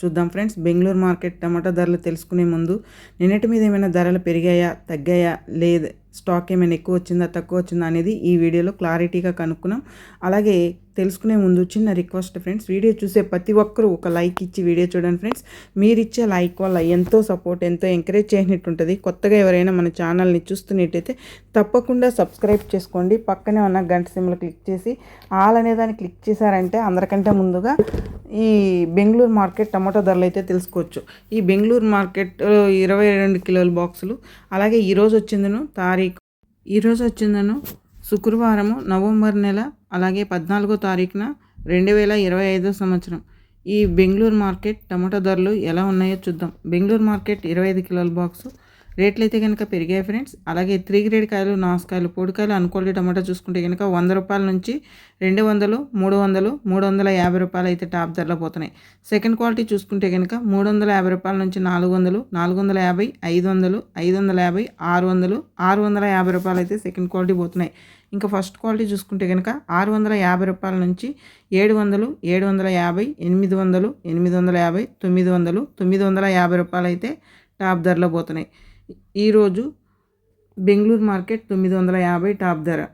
చూద్దాం friends. Bengaluru market టమాటా ధరలు తెలుసుకునే ముందు నిన్నటి మీద ఏమైనా ధరలు పెరిగాయా తగ్గాయా లేదు స్టాక్ ఏమైనా ఎక్కువ వచ్చిందా తక్కువ వచ్చిందా అనేది ఈ వీడియోలో క్లారిటీగా కనుక్కున్నాం. అలాగే తెలుసుకునే ముందు చిన్న రిక్వెస్ట్ ఫ్రెండ్స్. వీడియో చూసే ప్రతి ఒక్కరూ ఒక లైక్ ఇచ్చి వీడియో చూడండి ఫ్రెండ్స్. మీరు ఇచ్చే లైక్ వల్ల ఎంతో సపోర్ట్ ఎంతో ఎంకరేజ్ చేసినట్టు ఉంటుంది కొత్తగా ఎవరైనా మన ఛానల్ని చూస్తున్నట్టయితే తప్పకుండా సబ్స్క్రైబ్ చేసుకోండి. పక్కనే ఉన్న గంట సిమ్లు క్లిక్ చేసి ఆల్ అనే దాన్ని క్లిక్ చేశారంటే అందరికంటే ముందుగా ఈ బెంగళూరు మార్కెట్ టమాటో ధరలు అయితే తెలుసుకోవచ్చు. ఈ బెంగళూరు మార్కెట్ ఇరవై రెండు కిలోల బాక్సులు. అలాగే ఈరోజు వచ్చిందను తారీఖు ఈరోజు వచ్చిందను శుక్రవారము నవంబర్ నెల అలాగే పద్నాలుగో తారీఖున రెండు వేల ఇరవై ఐదో సంవత్సరం. ఈ బెంగళూరు మార్కెట్ టమాటో ధరలు ఎలా ఉన్నాయో చూద్దాం. బెంగళూరు మార్కెట్ ఇరవై ఐదు కిలోల బాక్సు రేట్లు అయితే కనుక పెరిగాయి ఫ్రెండ్స్. అలాగే త్రీ గ్రేడ్ కాయలు నాసుకాయలు పొడికాయలు అనుకోల్టీ టమాటా చూసుకుంటే కనుక వంద రూపాయల నుంచి రెండు వందలు మూడు వందలు మూడు వందల యాభై రూపాయలు అయితే టాప్ ధరలో పోతున్నాయి. సెకండ్ క్వాలిటీ చూసుకుంటే కనుక మూడు వందల యాభై రూపాయల నుంచి నాలుగు వందలు నాలుగు వందల యాభై ఐదు వందలు ఐదు వందల యాభై ఆరు వందలు ఆరు వందల యాభై రూపాయలు అయితే సెకండ్ క్వాలిటీ పోతున్నాయి. ఇంకా ఫస్ట్ క్వాలిటీ చూసుకుంటే కనుక ఆరు వందల యాభై రూపాయల నుంచి ఏడు వందలు ఏడు వందల యాభై ఎనిమిది వందలు ఎనిమిది వందల యాభై తొమ్మిది వందలు తొమ్మిది వందల యాభై రూపాయలు అయితే టాప్ ధరలో పోతున్నాయి. ఈరోజు బెంగళూరు మార్కెట్ తొమ్మిది వందల యాభై టాప్ ధర.